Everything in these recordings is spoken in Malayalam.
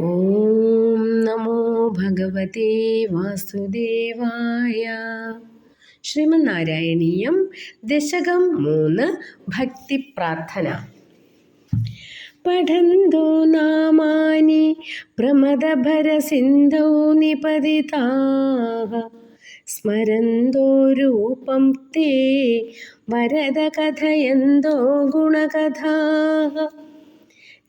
ഓം നമോ ഭഗവതേ വാസുദേവായ ശ്രീമന്നാരായണീയം ദശകം മൂന്ന് ഭക്തി പ്രാർത്ഥന. പഠന്തോ നാമാനി പ്രമദഭരസിന്ധൗ നിപതിതാഹ. സ്മരന്തോ രൂപം തേ വരദ കഥയന്തോ ഗുണകഥാः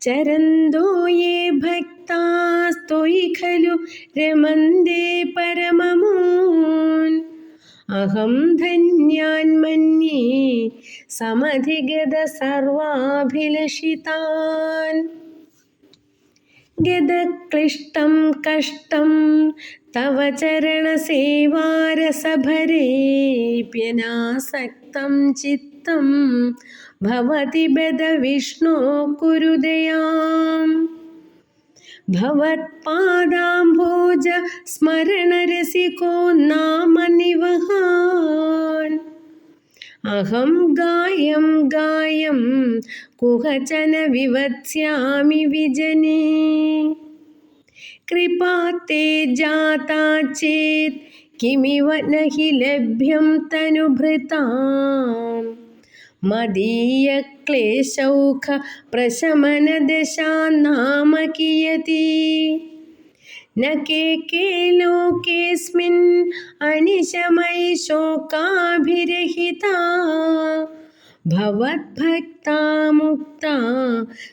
ചരന്തോ യേ ഭക്താസ്ത്വയി ഖലു രമന്ദേ പരമമൂൻ അഹം ധന്യാൻ മന്യേ സമധിഗത സർവാഭിലഷിതാൻ ഗതക്ലിഷ്ടം കഷ്ടം തവ ചരണസേവാരസഭരേപ്യനാസക്തം ചിത്തം ഭവതി ബദ വിഷ്ണു കുരുദയാം. अहं गायं गायं कुहचन विवत्स्यामि विजने। कृपा ते जाता चेत् किमिव न हि लभ्यं तनुभृता। मदीयक्लेशौख प्रशमनदशान्नाम कियती। न के के लोकेऽस्मिन् अनिशमयि शोकाभिरहिता। भवद्भक्ता मुक्ता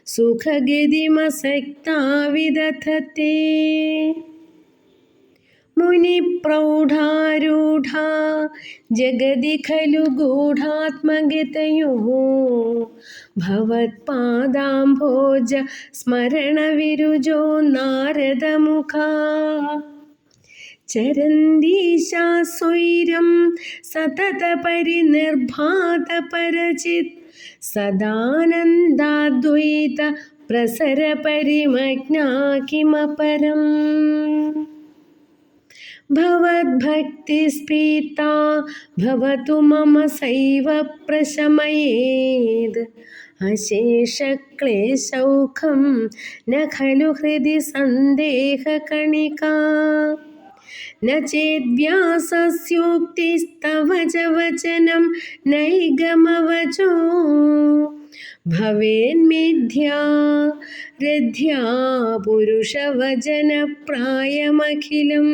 सुखगतिमसक्ता विदधते। മുനിപ്രൗഢാരൂഢ ജഗതി ഖലു ഗൂഢാത്മഗതയോ ഭവത്പാദാംഭോജ സ്മരണവിരുജോ നാരദമുഖ. ചരന്തീശാസ്വൈരം സതതപരിനിർഭാതപരചിത് സദാനന്ദാദ്വൈത പ്രസരപരിമജ്ഞാ കിമപരം भवद्भक्तिस्फीता भवतु मम सैव प्रशमयेद् अशेषक्लेशौखं न खलु हृदि सन्देहकणिका न चेद्व्यासस्योक्तिस्तव च वचनं नैगमवचो भवेन्मिथ्या रथ्या पुरुषवचनप्रायमखिलम्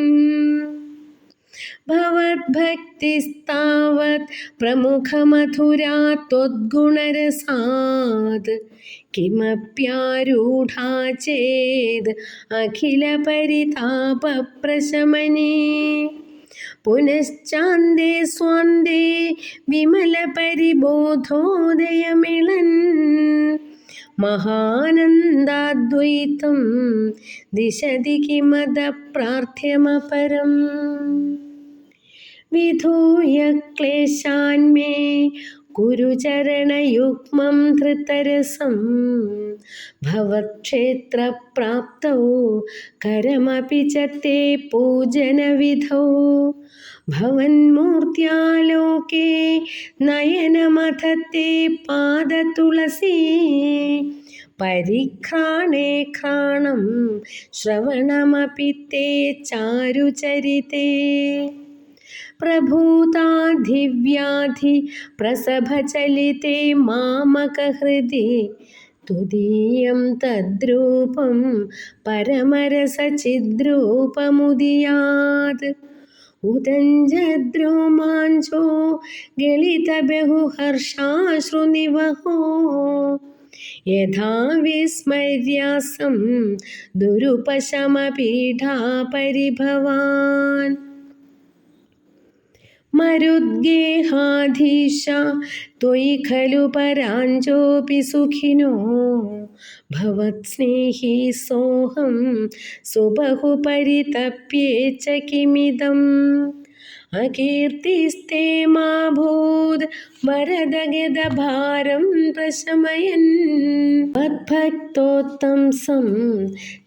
भवद्भक्तिस्तावत् प्रमुखमधुरा त्वद्गुणरसात् किमप्यारूढा चेद् अखिलपरितापप्रशमने പുനശ്ചാന്തേ സ്വാന്തേ വിമല പരിബോധോദയമിളൻ. മഹാനന്ദാദ്വൈതം ദിശതി കിമത പ്രാർത്ഥ്യമപരം വിധൂയ ക്ലേശാന്മേ കുരുചരണയുഗ്മം ധൃതരസം. ഭവക്ഷേത്രപ്രാപ്തൗ കരമപി ച തേ പൂജനവിധൗ. ഭവന്മൂർത്യാലോകേ നയനമഥ തേ പരിഘ്രാണേ ഘ്രാണം ശ്രവണമപി തേ ചാരുചരിതേ. चारुचरिते प्रभूताधिव्याधि प्रसभचलिते मामकहृदि तुदीयं तद्रूपं परमरसचिद्रूपमुदीयात्। उदञ्जद्रोमाञ्चो गलितबहुहर्षाश्रुनिवहो। यथा विस्मर्यासं दुरुपशमपीठापरिभवान्। मरुद्गेहाधीश त्वयि खलु पराञ्चोऽपि सुखिनो भवत्स्नेही सोऽहं सुबहु परितप्ये च किमिदम् अकीर्तिस्ते मा भूद् वरदगदभारं प्रशमयन् मद्भक्तोत्तंसं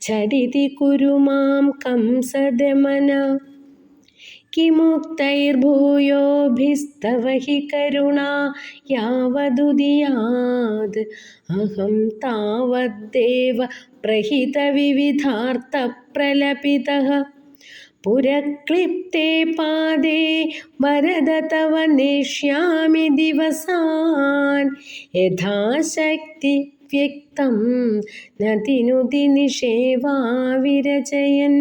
झटिति कुरु मां कंसदमन किमुक्तैर्भूयोभिस्तव हि करुणा यावदुदीयाद् अहं तावद्देव प्रहितविविधार्थप्रलपितः पुरक्लिप्ते पादे वरद तव नेष्यामि दिवसान् यथाशक्ति व्यक्तं नतिनुति निषेवा विरचयन्